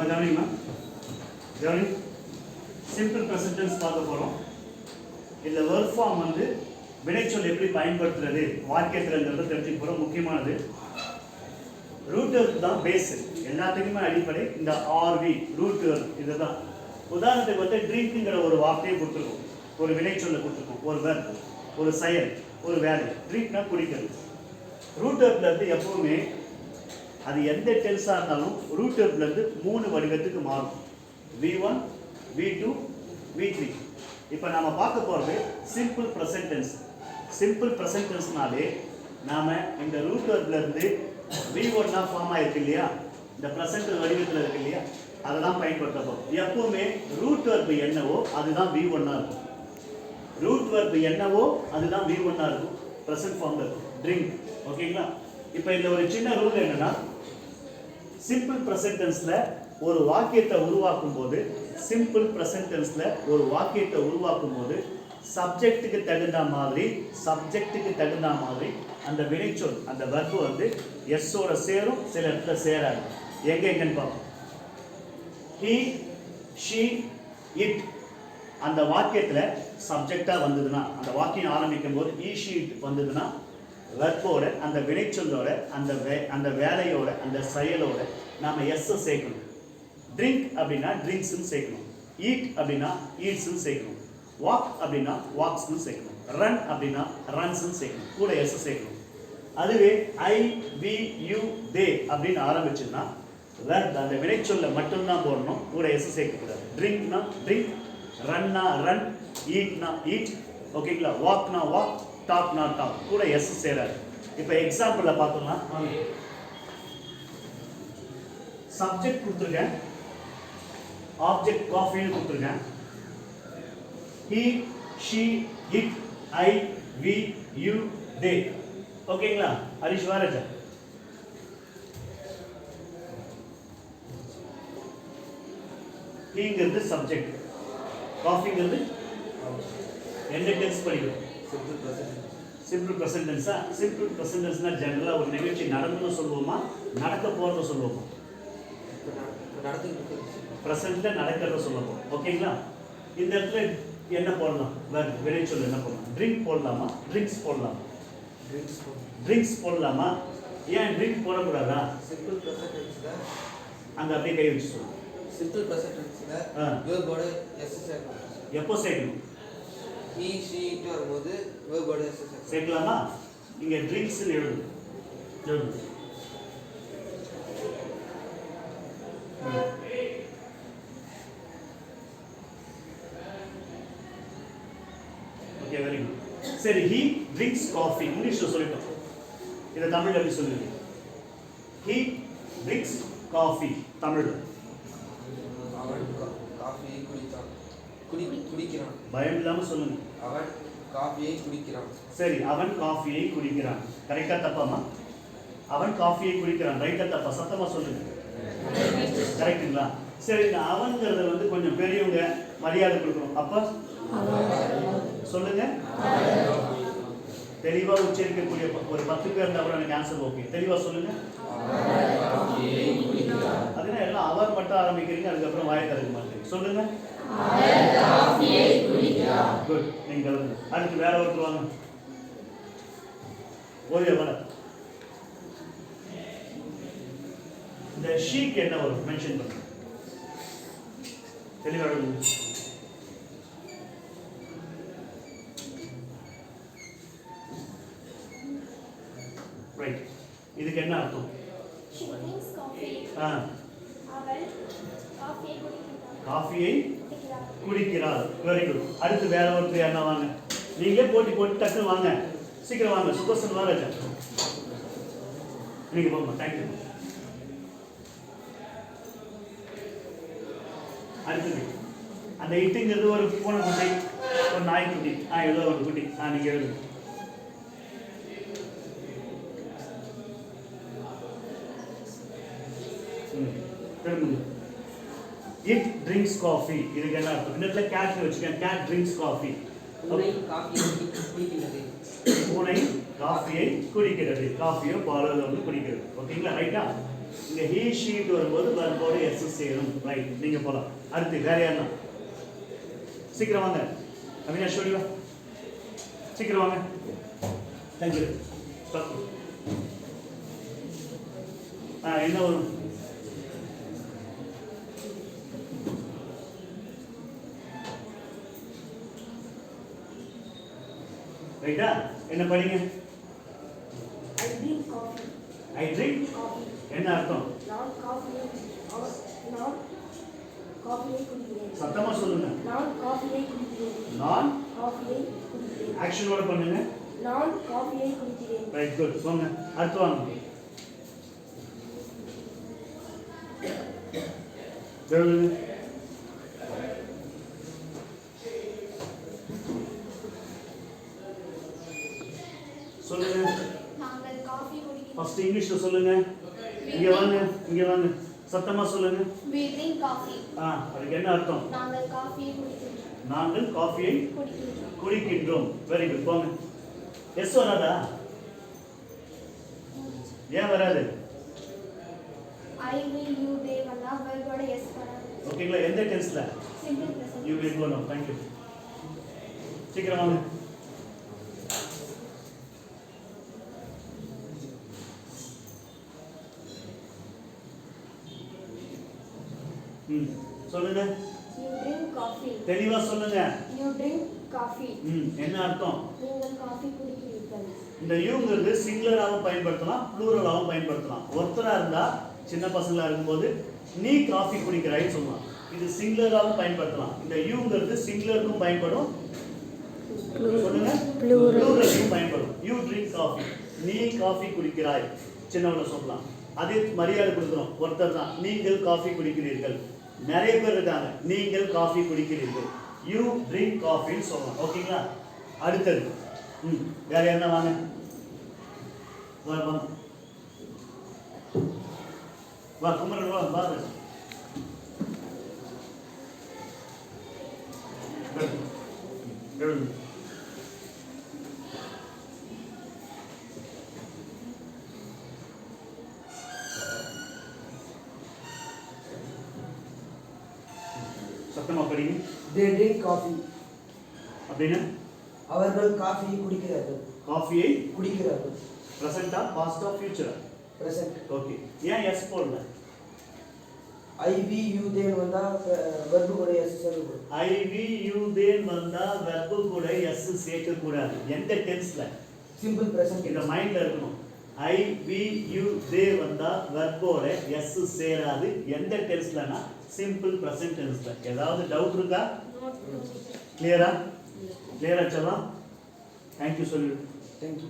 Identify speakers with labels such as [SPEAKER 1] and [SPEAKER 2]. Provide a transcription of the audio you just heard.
[SPEAKER 1] அம்மா கவனிங்கம்மா கவனி simple present tense பார்க்க போகிறோம் இந்த ஒர்க் ஃபார்ம் வந்து வினைச்சொல் எப்படி பயன்படுத்துறது வாக்கியத்தில்ங்கிறத தெரிஞ்சுக்க போகிறோம் முக்கியமானது ரூட் தான் பேஸு எல்லாத்துக்குமே அடிப்படை இந்த ஆர்வி ரூட் இதுதான். உதாரணத்துக்கு வந்து ட்ரிங்க்குங்கிற ஒரு வார்த்தையை கொடுத்துருக்கோம். ஒரு வினைச்சொல்லை கொடுத்துருக்கோம். ஒரு verb ஒரு செயல் ஒரு வேலை. ட்ரிங்க்னா குடிக்கிறது. ரூட் இருந்து எப்பவுமே அது எந்த டென்ஸாக இருந்தாலும் ரூட் மூணு வடிவத்துக்கு மாறும். V one V two V three இப்போ நாம் பார்க்க போகிறது சிம்பிள் ப்ரெசன்டென்ஸ் சிம்பிள் ப்ரெசன்டென்ஸ்னாலே நாம் இந்த ரூட் இருந்து வி ஒன்னாக ஃபார்ம் ஆகிருக்கு இல்லையா? இந்த ப்ரெசன்ட் வடிவத்தில் இருக்கு இல்லையா? அதை தான் பயன்படுத்த போகிறோம் எப்பவுமே ரூட் வர்பு என்னவோ அதுதான் வி ஒன்னாக இருக்கும். ரூட் வர்பு என்னவோ அதுதான் வி ஒன்னாக இருக்கும். ப்ரெசன்ட் ஃபார்ம்ல இருக்கும் ட்ரிங்க் ஓகேங்களா இப்போ இந்த ஒரு சின்ன ரூல் என்னன்னா சிம்பிள் ப்ரெசன்டென்ஸில் ஒரு வாக்கியத்தை உருவாக்கும் போது சிம்பிள் ப்ரெசன்டென்ஸில் ஒரு வாக்கியத்தை உருவாக்கும் போது சப்ஜெக்ட்டுக்கு தகுந்த மாதிரி சப்ஜெக்ட்டுக்கு தகுந்த மாதிரி அந்த வினைச்சொல் அந்த வர்பு வந்து எஸ்ஸோட சேரும் சில இடத்துல சேராது. எங்க எங்கன்னு பார்ப்போம். ஹி ஷீ இட் அந்த வாக்கியத்தில் சப்ஜெக்டாக வந்ததுன்னா அந்த வாக்கியம் ஆரம்பிக்கும் போது ஈ ஷீ இட் வந்ததுன்னா வெர்போட அந்த வினைச்சொல்லோட அந்த வே அந்த வேலையோட அந்த செயலோட நாம எஸ்ஸை சேர்க்கணும். ட்ரிங்க் அப்படின்னா ட்ரிங்க்ஸ்னு சேர்க்கணும். ஈட் அப்படின்னா ஈட்ஸ்னு சேர்க்கணும். வாக் அப்படின்னா வாக்ஸ்னு சேர்க்கணும். ரன் அப்படின்னா ரன்ஸ்னு சேர்க்கணும். கூட எஸ்ஸை சேர்க்கணும். அதுவே ஐ வி யூ தே அப்படின்னு ஆரம்பிச்சுன்னா ரன் அந்த வினைச்சொல்ல மட்டும்தான் போடணும். கூட எஸ் சேர்க்கக்கூடாது ட்ரிங்க்னா ட்ரிங்க் ரன்னா ரன் ஈட்னா ஈட் ஓகேங்களா வாக்னா வாக் டாப் நாட் டாப் கூட எஸ் சேராது. இப்போ எக்ஸாம்பிளில் பார்த்தோம்னா சப்ஜெக்ட் கொடுத்துருக்கேன். ஆப்ஜெக்ட் காஃபின்னு கொடுத்துருக்கேன். He she it I we you they ஓகேங்களா ஹரிஷ் வாரஜா ஹீங்கிறது சப்ஜெக்ட் காஃபிங்கிறது எந்த டென்ஸ் படிக்கிறோம் சிம்பிள் ப்ரெசன்டென்ஸா சிம்பிள் ப்ரெசன்டென்ஸ்னா ஜென்ரலாக ஒரு நிகழ்ச்சி நடந்துன்னு சொல்லுவோமா? நடக்க போகிறத சொல்லுவோமா? ப்ரெசண்ட்டில் நடக்கிறத சொல்லுவோம்? ஓகேங்களா இந்த இடத்துல என்ன போடலாம்? வேற வினைச்சொல் என்ன போடலாம்? ட்ரிங்க் போடலாமா? ட்ரிங்க்ஸ் போடலாமா? ட்ரிங்க்ஸ் போடலாமா. ஏன் ட்ரிங்க் போடக்கூடாதா?
[SPEAKER 2] சிம்பிள் ப்ரெசன்டென்ஸ்ல
[SPEAKER 1] அங்கே அப்படியே கை வச்சு சொல்லுவோம்
[SPEAKER 2] சிம்பிள் ப்ரெசன்டென்ஸ்ல
[SPEAKER 1] ஆ.
[SPEAKER 2] வேர்போட எஸ் சேர்க்கணும்
[SPEAKER 1] எப்போ சேர்க்கணும்?
[SPEAKER 2] ஹி ஷீட்டு வரும்போது வேர்பாடு
[SPEAKER 1] சேர்க்கலாமா? இங்கே ட்ரிங்க்ஸ்னு எழுது. எழுது. ஓகே வெரி குட் சரி ஹீ ட்ரிங்க்ஸ் காஃபி இங்கிலீஷில் சொல்லிட்டோம். இதை தமிழ் எப்படி சொல்லுங்க ஹீ ட்ரிங்க்ஸ் காஃபி தமிழ்
[SPEAKER 2] அவன் கா- காஃபியை குடித்தான் குடி குடிக்கிறான்.
[SPEAKER 1] பயம் இல்லாமல் சொல்லுங்க.
[SPEAKER 2] அவன் காஃபியை குடிக்கிறான்.
[SPEAKER 1] சரி அவன் காஃபியை குடிக்கிறான். கரெக்டா தப்பாமா? அவன் காஃபியை குடிக்கிறான். ரைட்டா தப்பா? சத்தமா சொல்லுங்க. கரெக்ட்டுங்களா? சரி இந்த அவன்கிறத வந்து கொஞ்சம் பெரியவங்க மரியாதை கொடுக்கணும். அப்ப? சொல்லுங்க. தெளிவா உச்சரிக்கக்கூடிய ப- ஒரு பத்து பேர் இருந்தா கூட எனக்கு ஆன்சர் ஓகே தெளிவா சொல்லுங்க. அதுனா எல்லாம் அவர் மட்டும் ஆரம்பிக்கிறீங்க அதுக்கப்புறம் வாயை திறக்க மாட்டீங்க. சொல்லுங்க. குட் நீங்க கலந்து அடுத்து வேற ஒருத்தர் வாங்க. ஓய்வு வர இந்த ஷீக் என்ன வரும் மென்ஷன் பண்ணுங்க தெளிவாக. ரைட் இதுக்கு என்ன அர்த்தம்.
[SPEAKER 3] காஃபியை குடிக்கிறாள்.
[SPEAKER 1] வெரி குட் அடுத்து வேற ஒருத்தர் என்ன வாங்க? நீங்களே போட்டி போட்டு டக்குன்னு வாங்க. சீக்கிரம் வாங்க. சுபசன் வாராஜா நீங்க போங்க. தேங்க்யூ அடுத்தது அந்த இட்டுங்கிறது ஒரு பூனை குட்டி ஒரு நாய்க்குட்டி ஆ ஏதோ ஒரு குட்டி. ஆ நீங்க எழுதுங்க. திரும்புங்க இட் ட்ரிங்க்ஸ் காஃபி இதுக்கு என்ன அர்த்தம்? இந்த இடத்துல கேட் வச்சுக்கேன் கேட் ட்ரிங்க்ஸ் காஃபி
[SPEAKER 2] பூனை காஃபியை
[SPEAKER 1] குடிக்கிறது. காஃபியோ பாலோ வந்து குடிக்கிறது. ஓகேங்களா ரைட்டா இங்க ஹீ ஷீட் வரும்போது வெர்போட எஸ் சேரும். ரைட் நீங்க போலாம். அடுத்து வேற யாருன்னா? சீக்கிரம் வாங்க. அவினாஷ் ஓடி வா சீக்கிரம் வாங்க. தேங்க்யூ என்ன வரும்? ரைட்டா என்ன படிங்க?
[SPEAKER 4] I drink coffee.
[SPEAKER 1] I drink
[SPEAKER 4] Coffee.
[SPEAKER 1] என்ன அர்த்தம்?
[SPEAKER 4] நான் காஃபியை நான் காஃபியை குடிக்கிறேன்.
[SPEAKER 1] சத்தமா சொல்லுங்க.
[SPEAKER 4] நான் காஃபியை குடிக்கிறேன்.
[SPEAKER 1] நான்
[SPEAKER 4] காஃபியை குடிக்கிறேன்.
[SPEAKER 1] ஆக்ஷனோட பண்ணுங்க.
[SPEAKER 4] நான் காஃபியை குடிக்கிறேன்.
[SPEAKER 1] ரைட் குட் போங்க அடுத்து வாங்க. சொல்லுங்க சொல்லுங்க. ஃபர்ஸ்ட் இங்கிலீஷ்ல சொல்லுங்க. இங்க வாங்க இங்க வாங்க. சத்தமா சொல்லுங்க. ஆ அதுக்கு என்ன அர்த்தம்?
[SPEAKER 3] நாங்கள் காஃபியை குடிக்கிறோம்
[SPEAKER 1] நாங்கள் காஃபியை
[SPEAKER 3] குடிக்கிறோம்
[SPEAKER 1] குடிக்கின்றோம். வெரி குட் போங்க. எஸ் வராதா? ஏன் வராது?
[SPEAKER 3] ஐ
[SPEAKER 1] ஓகேங்களா எந்த டென்ஸ்ல you will go no thank you சீக்கிரம் வாங்க. ம் சொல்லுங்க.
[SPEAKER 4] You drink coffee.
[SPEAKER 1] தெளிவா சொல்லுங்க.
[SPEAKER 4] You drink coffee.
[SPEAKER 1] ம் என்ன அர்த்தம்?
[SPEAKER 4] நீங்கள் காஃபி குடிக்கிறீர்கள்.
[SPEAKER 1] இந்த யூங்கிறது சிங்குலராகவும் பயன்படுத்தலாம் ப்ளூரலாகவும் பயன்படுத்தலாம். ஒருத்தரா இருந்தா சின்ன பசங்களா இருக்கும்போது நீ காஃபி குடிக்கிறாய்ன்னு சொல்லலாம் இது சிங்குலராகவும் பயன்படுத்தலாம். இந்த யூங்கிறது சிங்குலருக்கும் பயன்படும். சொல்லுங்க. ப்ளூரலுக்கும் பயன்படும். யூ ட்ரிங்க் காஃபி நீ காஃபி குடிக்கிறாய். சின்னவள சொல்லலாம். அதே மரியாதை கொடுக்குறோம். ஒருத்தர் தான். நீங்கள் காஃபி குடிக்கிறீர்கள். நிறைய பேர் இருக்காங்க. நீங்கள் காஃபி குடிக்கிறீர்கள். யூ ட்ரிங்க் காஃபின்னு சொல்லலாம் ஓகேங்களா அடுத்தது. ம் வேற என்ன வாங்க. வா வாங்க வா குமரன் வா வா. எழுது. படிங்க
[SPEAKER 5] They drink coffee.
[SPEAKER 1] அப்படின்னா?
[SPEAKER 5] அவர்கள் காஃபியை குடிக்கிறார்கள்.
[SPEAKER 1] காஃபியை
[SPEAKER 5] குடிக்கிறார்கள்.
[SPEAKER 1] ப்ரெசண்டா பாஸ்டா ஃபியூச்சரா
[SPEAKER 5] பிரசன்ட்
[SPEAKER 1] ஓகே ஏன் எஸ் போடல?
[SPEAKER 5] ஐவி யூ தேன் வந்தா வெர்பு கூட எஸ் சேர்க்கப்படும்
[SPEAKER 1] ஐ வி யூ தேன் வந்தா வெர்பு கூட எஸ் சேர்க்க கூடாது எந்த டென்ஸ்ல
[SPEAKER 5] சிம்பிள் பிரசன்ட்
[SPEAKER 1] இந்த மைண்ட்ல இருக்கணும். ஐ வி யூ தே வந்தா வெர்போட எஸ் சேராது. எந்த டென்ஸ்லனா சிம்பிள் ப்ரெசன்ட் டென்ஸ்ல ஏதாவது டவுட் இருக்கா? கிளியரா கிளியரா சொல்லலாம் தேங்க்யூ சொல்லு
[SPEAKER 5] தேங்க்யூ